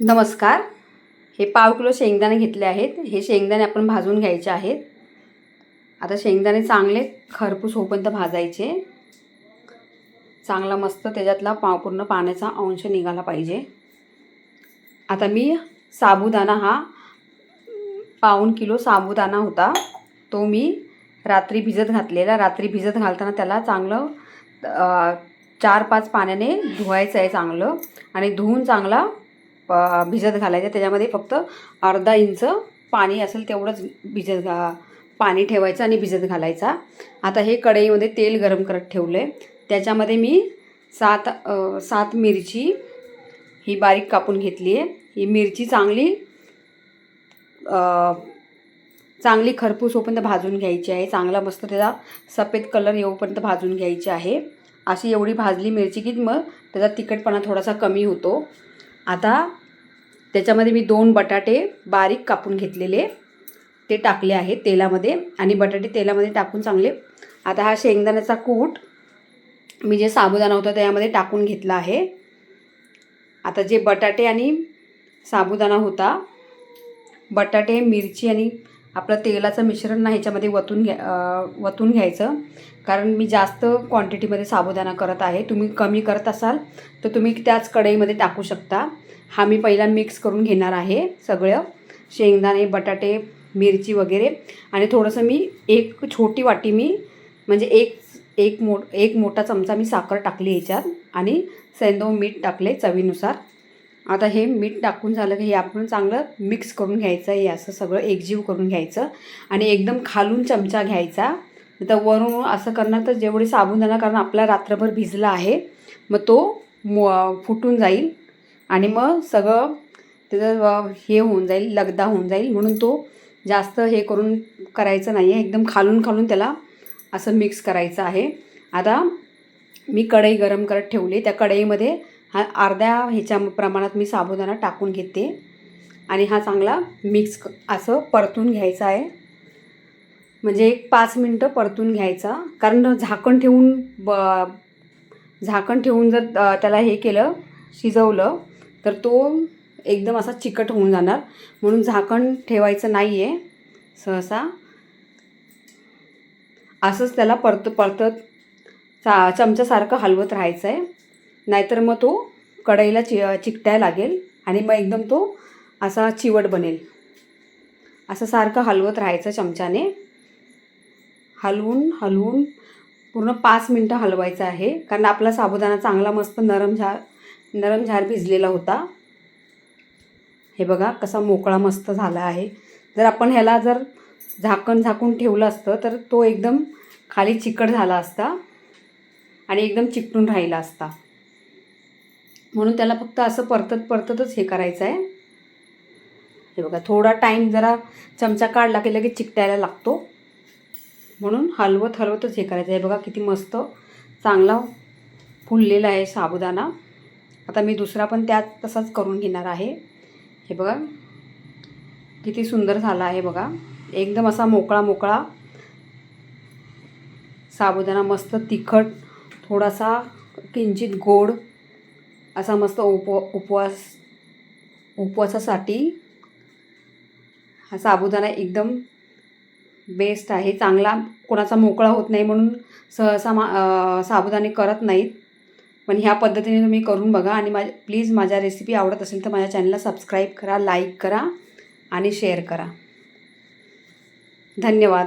नमस्कार. हे पाव किलो शेंगदाणे घेतले आहेत. हे शेंगदाणे आपण भाजून घ्यायचे आहेत. आता शेंगदाणे चांगले खरपूस होईपर्यंत भाजायचे. चांगला मस्त त्याच्यातला पाव पूर्ण पाण्याचा अंश निघाला पाहिजे. आता मी साबुदाणा हा पाऊण किलो साबुदाणा होता. तो मी रात्री भिजत घातलेला. रात्री भिजत घालताना त्याला चांगलं चार पाच पाण्याने धुवायचं आहे चांगलं. आणि धुवून चांगला भिजत घालायचं. त्याच्यामध्ये फक्त अर्धा इंच पाणी असेल तेवढंच भिजत घा पाणी ठेवायचं आणि भिजत घालायचा. आता हे कढईमध्ये तेल गरम करत ठेवलं आहे त्याच्यामध्ये मी सात सात मिरची ही बारीक कापून घेतली आहे. ही मिरची चांगली चांगली खरपूस होईपर्यंत भाजून घ्यायची आहे. चांगला मस्त त्याचा सफेद कलर येऊपर्यंत भाजून घ्यायची आहे. अशी एवढी भाजली मिरची की मग त्याचा तिखटपणा थोडासा कमी होतो. आता त्याच्यामध्ये मी दोन बटाटे बारीक कापून घेतलेले. ते टाकले आहेत तेलामध्ये आणि बटाटे तेलामध्ये टाकून चांगले. आता हा शेंगदाण्याचा कूट मी जे साबुदाणा होता त्यामध्ये टाकून घेतला आहे. आता जे बटाटे आणि साबुदाणा होता बटाटे मिरची आणि आपलं तेलाचं मिश्रण ना ह्याच्यामध्ये वतून घ्या वतून घ्यायचं. कारण मी जास्त क्वांटिटीमध्ये साबुदाणा करत आहे. तुम्ही कमी करत असाल तर तुम्ही त्याच कढईमध्ये टाकू शकता. हा मी पहिला मिक्स करून घेणार आहे सगळं. शेंगदाणे बटाटे मिरची वगैरे. आणि थोडंसं मी एक छोटी वाटी मी म्हणजे एक एक मो एक मोठा चमचा मी साखर टाकली याच्यात. आणि सेंदो मीठ टाकले चवीनुसार. आता हे मीठ टाकून झालं की हे आपण चांगलं मिक्स करून घ्यायचं हे असं सगळं एकजीव करून घ्यायचं. आणि एकदम खालून चमचा घ्यायचा. तर वरून असं करणार तर जेवढे साबुदाणा कारण आपला रात्रभर भिजला आहे मग तो मो फुटून जाईल. आणि मग सगळं त्याचं हे होऊन जाईल लगदा होऊन जाईल म्हणून तो जास्त हे करून करायचं नाही आहे एकदम खालून खालून त्याला असं मिक्स करायचं आहे. आता मी कढई गरम करत ठेवली. त्या कढईमध्ये हा अर्ध्या ह्याच्या प्रमाणात मी साबुदाणा टाकून घेते. आणि हा चांगला मिक्स असं परतून घ्यायचा आहे. म्हणजे एक पाच मिनटं परतून घ्यायचा. कारण झाकण ठेवून ब झाकण ठेवून जर त्याला हे केलं शिजवलं तर तो एकदम असा चिकट होऊन जाणार. म्हणून झाकण ठेवायचं नाही आहे सहसा असंच त्याला परत परतत चा चमच्यासारखं हलवत राहायचं आहे नाहीतर मग तो कढईला चि चिकटायला लागेल आणि मग एकदम तो असा चिवट बनेल. असं सारखं हलवत राहायचं चमच्याने. हलवून हलवून पूर्ण पाच मिनटं हलवायचं आहे. कारण आपला साबुदाणा चांगला मस्त नरम झा नरम झार भिजलेला होता. हे बघा कसा मोकळा मस्त झाला आहे. जर आपण ह्याला जर झाकण झाकून ठेवलं असतं तर तो एकदम खाली चिकट झाला असता आणि एकदम चिकटून राहिला असता. म्हणून त्याला फक्त असं परतत परततच हे करायचं आहे. हे बघा थोडा टाईम जरा चमचा काढला की लगेच चिकटायला लागतो. म्हणून हलवत हलवतच हे करायचं आहे. बघा किती मस्त चांगला फुललेला आहे साबुदाणा. आता मी दुसरा पण त्यात तसाच करून घेणार आहे. हे बघा. किती सुंदर झाला आहे बघा. एकदम असा मोकळा मोकळा. साबुदाणा मस्त तिखट थोडासा किंचित गोड असा मस्त उप उपवास उपवासासाठी हा साबुदाणा एकदम बेस्ट आहे. चांगला कोणाचा मोकळा होत नाही म्हणून सहसा मा साबुदाणे करत नाहीत. पण ह्या पद्धतीने तुम्ही करून बघा आणि माझ्या प्लीज माझ्या रेसिपी आवडत असेल तर माझ्या चॅनलला सबस्क्राईब करा लाईक करा आणि शेअर करा. धन्यवाद.